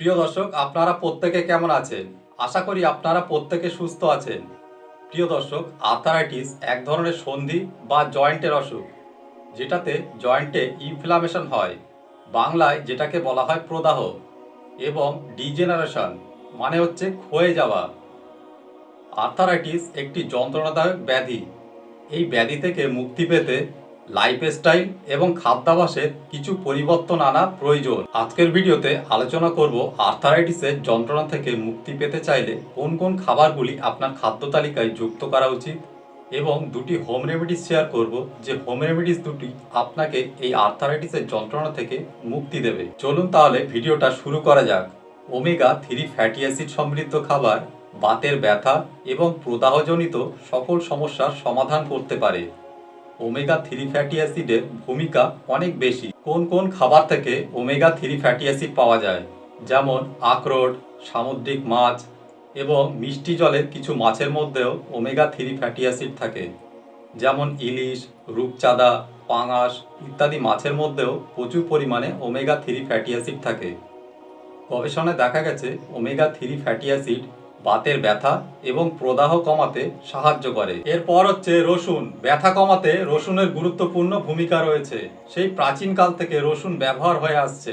প্রিয় দর্শক, আপনারা প্রত্যেকে কেমন আছেন? আশা করি আপনারা প্রত্যেকে সুস্থ আছেন। প্রিয় দর্শক আর্থারাইটিস এক ধরনের সন্ধি বা জয়েন্টের অসুখ, যেটাতে জয়েন্টে ইনফ্লামেশন হয়, বাংলায় যেটাকে বলা হয় প্রদাহ এবং ডিজেনারেশন মানে হচ্ছে ক্ষয়ে যাওয়া। আর্থারাইটিস একটি যন্ত্রণাদায়ক ব্যাধি। এই ব্যাধি থেকে মুক্তি পেতে লাইফস্টাইল এবং খাদ্যাভ্যাসের কিছু পরিবর্তন আনা প্রয়োজন। আজকের ভিডিওতে আলোচনা করব আর্থারাইটিসের যন্ত্রণা থেকে মুক্তি পেতে চাইলে কোন কোন খাবারগুলি আপনার খাদ্য তালিকায় যুক্ত করা উচিত এবং দুটি হোম রেমেডিস শেয়ার করব যে হোম রেমেডিস দুটি আপনাকে এই আর্থারাইটিসের যন্ত্রণা থেকে মুক্তি দেবে। চলুন তাহলে ভিডিওটা শুরু করা যাক। ওমেগা থ্রি ফ্যাটি অ্যাসিড সমৃদ্ধ খাবার, বাতের ব্যথা এবং প্রদাহজনিত সকল সমস্যার সমাধান করতে পারে। ওমেগা থ্রি ফ্যাটি অ্যাসিডের ভূমিকা অনেক বেশি। কোন কোন খাবার থেকে ওমেগা থ্রি ফ্যাটি অ্যাসিড পাওয়া যায়? যেমন আখরোট, সামুদ্রিক মাছ এবং মিষ্টি জলের কিছু মাছের মধ্যেও ওমেগা থ্রি ফ্যাটি অ্যাসিড থাকে। যেমন ইলিশ, রূপচাঁদা, পাঙাশ ইত্যাদি মাছের মধ্যেও প্রচুর পরিমাণে ওমেগা থ্রি ফ্যাটি অ্যাসিড থাকে। গবেষণায় দেখা গেছে ওমেগা থ্রি ফ্যাটি অ্যাসিড বাতের ব্যথা এবং প্রদাহ কমাতে সাহায্য করে। এরপর হচ্ছে রসুন। ব্যথা কমাতে রসুনের গুরুত্বপূর্ণ ভূমিকা রয়েছে। সেই প্রাচীনকাল থেকে রসুন ব্যবহার হয়ে আসছে।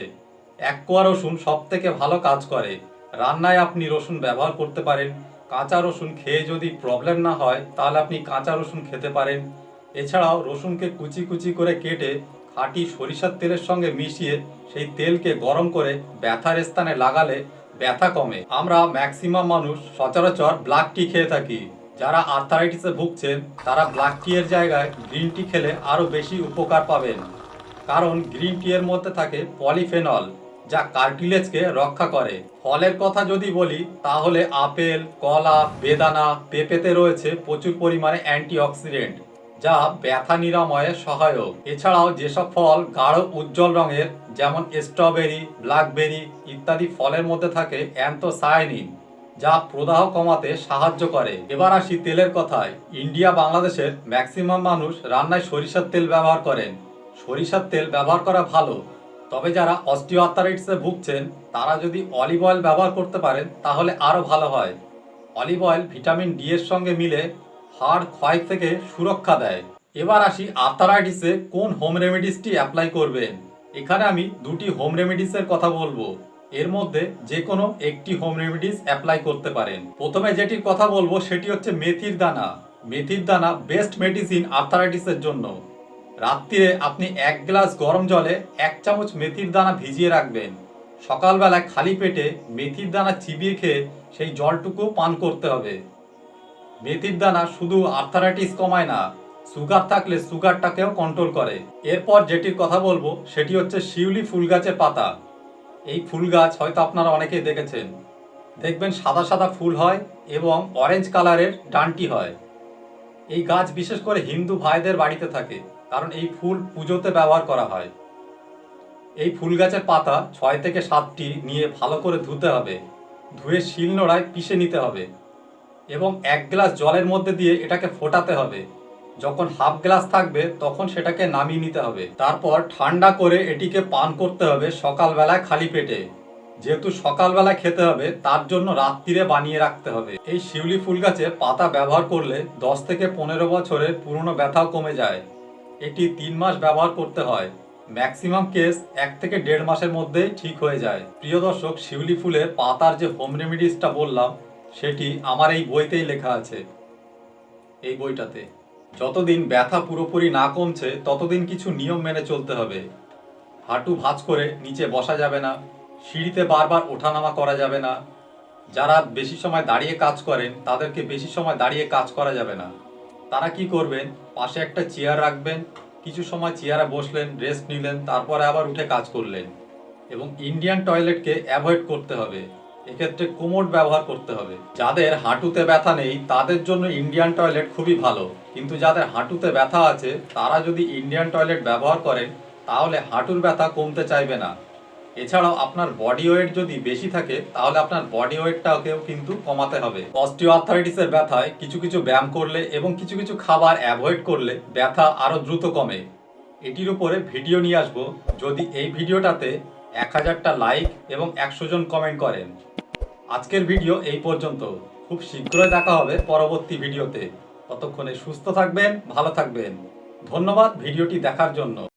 এক কোয়া রসুন সব থেকে ভালো কাজ করে। রান্নায় আপনি রসুন ব্যবহার করতে পারেন। কাঁচা রসুন খেয়ে যদি প্রবলেম না হয়, তাহলে আপনি কাঁচা রসুন খেতে পারেন। এছাড়াও রসুনকে কুচি কুচি করে কেটে খাঁটি সরিষার তেলের সঙ্গে মিশিয়ে সেই তেলকে গরম করে ব্যথার স্থানে লাগালে ব্যথা কমে। আমরা ম্যাক্সিমাম মানুষ সচরাচর ব্ল্যাক টি খেয়ে থাকি। যারা আর্থারাইটিসে ভুগছেন, তারা ব্ল্যাক টি এর জায়গায় গ্রিন টি খেলে আরও বেশি উপকার পাবেন। কারণ গ্রিন টি এর মধ্যে থাকে পলিফেনল, যা কার্টিলেজকে রক্ষা করে। ফলের কথা যদি বলি, তাহলে আপেল, কলা, বেদানা, পেঁপেতে রয়েছে প্রচুর পরিমাণে অ্যান্টিঅক্সিডেন্ট। যা ব্যথা নিরাময়ে সহায়ক। এছাড়াও যেসব ফল গাঢ় উজ্জ্বল রঙের, যেমন স্ট্রবেরি, ব্ল্যাকবেরি ইত্যাদি ফলের মধ্যে থাকে অ্যান্থোসায়ানিন যা প্রদাহ কমাতে সাহায্য করে। এবার আসি তেলের কথায়। ইন্ডিয়া, বাংলাদেশের ম্যাক্সিমাম মানুষ রান্নায় সরিষার তেল ব্যবহার করেন। সরিষার তেল ব্যবহার করা ভালো। তবে যারা অস্টিওআর্থারাইটিসে ভুগছেন, তারা যদি অলিভ অয়েল ব্যবহার করতে পারেন, তাহলে আরও ভালো হয়। অলিভ অয়েল ভিটামিন ডি এর সঙ্গে মিলে হাড় ক্ষয় থেকে সুরক্ষা দেয়। এবার আসি আর্থারাইটিসে কোন হোম রেমেডিসটি অ্যাপ্লাই করবেন? এখানে আমি দুটি হোম রেমেডিসের কথা বলব। এর মধ্যে যে কোনো একটি হোম রেমেডিস অ্যাপ্লাই করতে পারেন। প্রথমে যেটির কথা বলব সেটি হচ্ছে মেথির দানা। মেথির দানা বেস্ট মেডিসিন আর্থারাইটিসের জন্য। রাত্রিরে আপনি এক গ্লাস গরম জলে এক চামচ মেথির দানা ভিজিয়ে রাখবেন। সকালবেলায় খালি পেটে মেথির দানা চিবিয়ে খেয়ে সেই জলটুকু পান করতে হবে। মেথির দানা শুধু আর্থারাইটিস কমায় না, সুগার থাকলে সুগারটাকেও কন্ট্রোল করে। এরপর যেটির কথা বলব, সেটি হচ্ছে শিউলি ফুল গাছের পাতা। এই ফুল গাছ হয়তো আপনারা অনেকেই দেখেছেন। দেখবেন সাদা সাদা ফুল হয় এবং অরেঞ্জ কালারের ডানটি হয়। এই গাছ বিশেষ করে হিন্দু ভাইদের বাড়িতে থাকে, কারণ এই ফুল পুজোতে ব্যবহার করা হয়। এই ফুল গাছের পাতা ছয় থেকে সাতটি নিয়ে ভালো করে ধুতে হবে। ধুয়ে শিলনোড়ায় পিষে নিতে হবে। এবং এক গ্লাস জলের মধ্যে দিয়ে এটাকে ফোটাতে হবে। যখন হাফ গ্লাস থাকবে, তখন সেটাকে নামিয়ে নিতে হবে। তারপর ঠান্ডা করে এটিকে পান করতে হবে সকালবেলায় খালি পেটে। যেহেতু সকালবেলা খেতে হবে, তার জন্য রাত্রিরে বানিয়ে রাখতে হবে। এই শিউলি ফুল গাছে পাতা ব্যবহার করলে দশ থেকে পনেরো বছরের পুরনো ব্যথাও কমে যায়। এটি তিন মাস ব্যবহার করতে হয়। ম্যাক্সিমাম কেস এক থেকে দেড় মাসের মধ্যেই ঠিক হয়ে যায়। প্রিয় দর্শক, শিউলি ফুলের পাতার যে হোম রেমিডিসটা বললাম সেটি আমার এই বইতেই লেখা আছে। এই বইটাতে, যতদিন ব্যথা পুরোপুরি না কমছে, ততদিন কিছু নিয়ম মেনে চলতে হবে। হাঁটু ভাঁজ করে নিচে বসা যাবে না, সিঁড়িতে বারবার ওঠানামা করা যাবে না। যারা বেশি সময় দাঁড়িয়ে কাজ করেন, তাদেরকে বেশি সময় দাঁড়িয়ে কাজ করা যাবে না। তারা কি করবেন? পাশে একটা চেয়ার রাখবেন, কিছু সময় চেয়ারে বসলেন, রেস্ট নিলেন, তারপরে আবার উঠে কাজ করলেন এবং ইন্ডিয়ান টয়লেটকে অ্যাভয়েড করতে হবে। এক্ষেত্রে কোমোড ব্যবহার করতে হবে। যাদের হাঁটুতে ব্যথা নেই, তাদের জন্য ইন্ডিয়ান টয়লেট খুবই ভালো। কিন্তু যাদের হাঁটুতে ব্যথা আছে, তারা যদি ইন্ডিয়ান টয়লেট ব্যবহার করেন, তাহলে হাঁটুর ব্যথা কমতে চাইবে না। এছাড়াও আপনার বডি ওয়েট যদি বেশি থাকে, তাহলে আপনার বডি ওয়েটটাকেও কিন্তু কমাতে হবে। অস্টিওআর্থারাইটিসের ব্যথায় কিছু কিছু ব্যায়াম করলে এবং কিছু কিছু খাবার অ্যাভয়েড করলে ব্যথা আরও দ্রুত কমে। এটির উপরে ভিডিও নিয়ে আসব। যদি এই ভিডিওটাতে এক হাজারটা লাইক এবং একশো জন কমেন্ট করেন। আজকের ভিডিও এই পর্যন্ত। খুব শীঘ্রই দেখা হবে পরবর্তী ভিডিওতে। ততক্ষণে সুস্থ থাকবেন, ভালো থাকবেন। ধন্যবাদ ভিডিওটি দেখার জন্য।